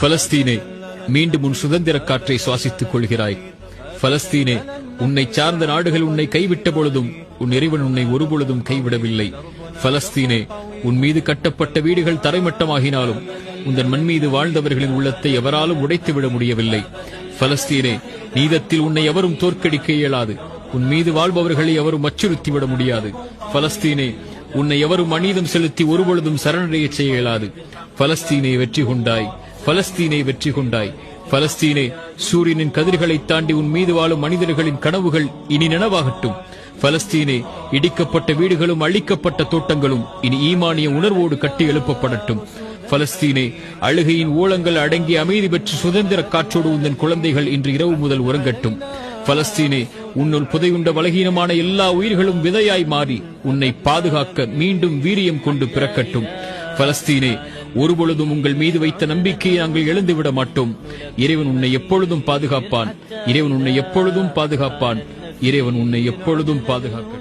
பலஸ்தீனே மீண்டும் உன் சுதந்திர காற்றை சுவாசித்துக் கொள்கிறாய். பலஸ்தீனே உன்னை சார்ந்த நாடுகள் உன்னை கைவிட்ட பொழுதும் உன் இறைவன் உன்னை ஒருபொழுதும் கைவிடவில்லை. பலஸ்தீனே உன் மீது கட்டப்பட்ட வீடுகள் தரைமட்டமாகினாலும் உந்தன் மண் மீது வாழ்ந்தவர்களின் உள்ளத்தை எவராலும் உடைத்துவிட முடியவில்லை. பலஸ்தீனே நீதத்தில் உன்னை எவரும் தோற்கடிக்க இயலாது. உன் மீது வாழ்பவர்களை எவரும் அச்சுறுத்திவிட முடியாது. பலஸ்தீனே உன்னை எவரும் அநீதம் செலுத்தி ஒருபொழுதும் சரணடைய செய்ய இயலாது. பலஸ்தீனை வெற்றி கொண்டாய். பலஸ்தீனை வெற்றி கொண்டாய். பலஸ்தீனே சூரியனின் கதிர்களை தாண்டி உன் மீது வாழும் மனிதர்களின் கனவுகள் இனி நனவாகட்டும். பலஸ்தீனே இடிக்கப்பட்ட வீடுகளும் அழிக்கப்பட்ட தோட்டங்களும் இனி ஈமானிய உணர்வோடு கட்டி எழுப்பப்படட்டும். பலஸ்தீனே அழுகையின் ஓலங்கள் அடங்கி அமைதி பெற்று சுதந்திர காற்றோடு உந்தன் குழந்தைகள் இன்று இரவு முதல் உறங்கட்டும். பலஸ்தீனே உன்னுள் புதையுண்ட பலகீனமான எல்லா உயிர்களும் விதையாய் மாறி உன்னை பாதுகாக்க மீண்டும் வீரியம் கொண்டு பிறக்கட்டும். பலஸ்தீனே ஒருபொழுதும் உங்கள் மீது வைத்த நம்பிக்கையை நாங்கள் இழந்துவிட மாட்டோம். இறைவன் உன்னை எப்பொழுதும் பாதுகாப்பான். இறைவன் உன்னை எப்பொழுதும் பாதுகாப்பான். இறைவன் உன்னை எப்பொழுதும் பாதுகாக்க.